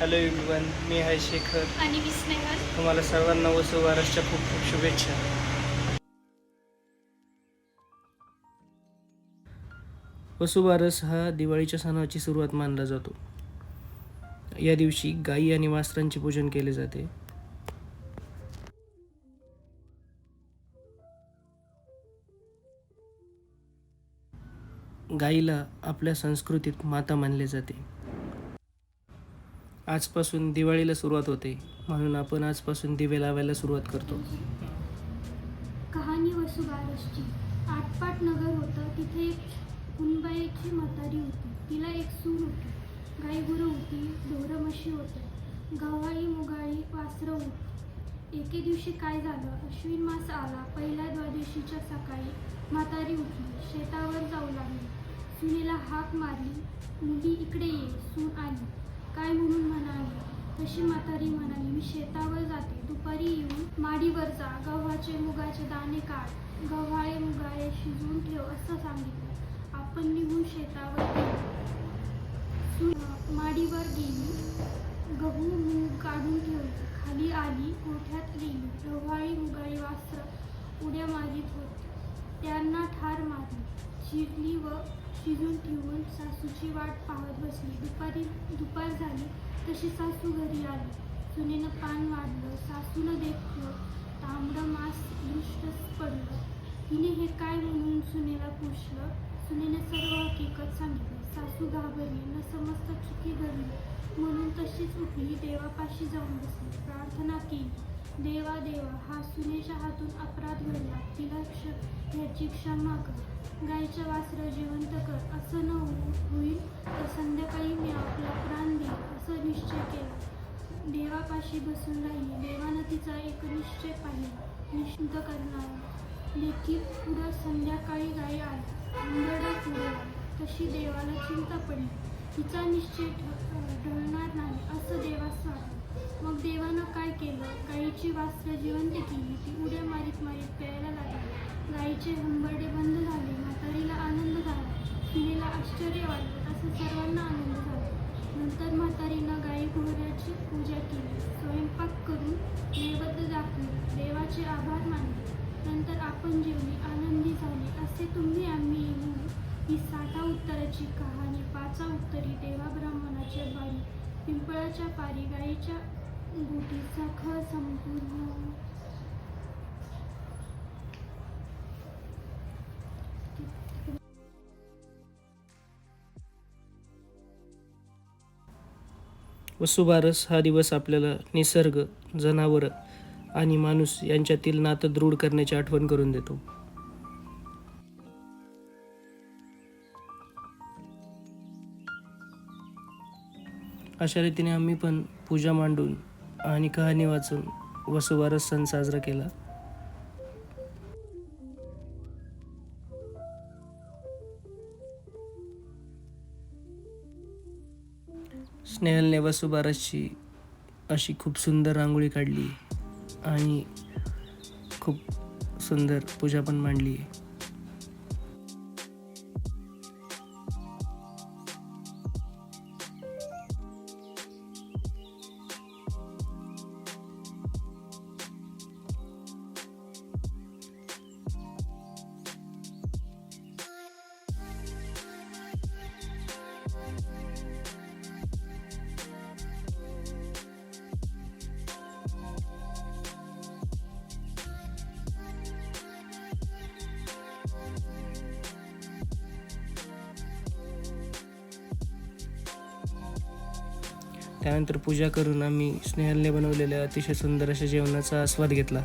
Hello everyone मी आहे शेखर. आणि मी तुम्हाला सर्वांना वसुबारसच्या खूप खूप शुभेच्छा. वसुबारस हा दिवाळीच्या सणाची सुरुवात मानला जातो. या दिवशी गायी आणि वासरांचे पूजन केले जाते. गाईला आपल्या संस्कृतीत माता मानले जाते. आजपासून दिवाळीला सुरुवात होते म्हणून आपण आजपासून दिवे लावायला सुरुवात करतो. कहाणी वसुबारसची. आटपाट नगर होतं तिथे एक कुणबाईची म्हातारी होती. तिला एक सून होती. गाई होती ढोरं म्हशी होत्या गव्हाळी मुगाळी वासरं होती. एके दिवशी काय झालं? अश्विन मास आला. पहिल्या द्वादशीच्या सकाळी म्हातारी उठली. शेतावर जाऊ लागली. सुनेला हाक मारली. मुली इकडे ये. सून आली. काय म्हणून म्हणाली? तशी म्हातारी म्हणाली मी शेतावर जाते. दुपारी येऊन माडीवर जा. गव्हाचे मुगाचे दाणे काढ. गव्हाळे मुगाळे शिजवून ठेव असं सांगितलं. आपण निघून शेतावर गेलो. माडीवर गेली. गहू मूग काढून ठेवले. खाली आली गोठ्यात गेली. गव्हाळी मुगाळी वास्त्र उड्या मारीत होती. त्यांना ठार मारली शिरली व शिजून ठेवून सासूची वाट पाहत बसली. दुपारी दुपार झाली तशी सासू घरी आली. सुनेनं पान वाढलं सासूनं देखलं तांबडं मास दृष्टच पडलं. तिने हे काय म्हणून सुनेला पुसलं सुनेने सर्व हकीकत सांगितली. सासू घाबरली न समजता चुकी भरली म्हणून तशीच उठली देवापाशी जाऊन बसली. प्रार्थना केली. देवा देवा हा सुनेच्या हातून अपराध घडला. तिला क्ष याची क्षमा कर. गायचं वासरं जिवंत कर. असं न हो- होईल तर संध्याकाळी मी आपला प्राण देईल असं निश्चय केला. देवापाशी बसून राहिली. देवानं तिचा एक निश्चय पाहिला. निश्चिंत करणार. लेखी पुढं संध्याकाळी गाय आली. आंधळा पुढे तशी देवाला चिंता पडली. तिचा निश्चय ढळणार नाही असं देवास वाटलं. मग देवानं काय केलं? गाईची वास्त्र जिवंत केली. ती उड्या मारीत मारीत प्यायला लागली. गाईचे हंबरडे बंद झाले. म्हातारीला आनंद झाला. तिनेला आश्चर्य वाटलं. असं सर्वांना आनंद झाला. नंतर म्हातारीनं गाई घोड्याची पूजा केली. स्वयंपाक करून नैवेद्य दाखवले. देवाचे आभार मानले. नंतर आपण जेवली. आनंदी झाले. असे तुम्ही आम्ही येऊ. ही साठा उत्तराची कहाणी. पाचा उत्तरी देवा ब्राह्मणाच्या बारी. पिंपळाच्या पारी गाईच्या ख संपूर्ण. वसुबारस हा दिवस आपल्याला निसर्ग जनावर आणि माणूस यांच्यातील नातं दृढ करण्याची आठवण करून देतो. अशा रीतीने आम्ही पण पूजा मांडून आणि कहाणी वाचून वसुबारस सण साजरा केला. स्नेहलने वसुबारसची अशी खूप सुंदर रांगोळी काढली आणि खूप सुंदर पूजा पण मांडली. त्यानंतर पूजा करून आम्ही स्नेहलने बनवलेल्या अतिशय सुंदर अशा जेवणाचा आस्वाद घेतला.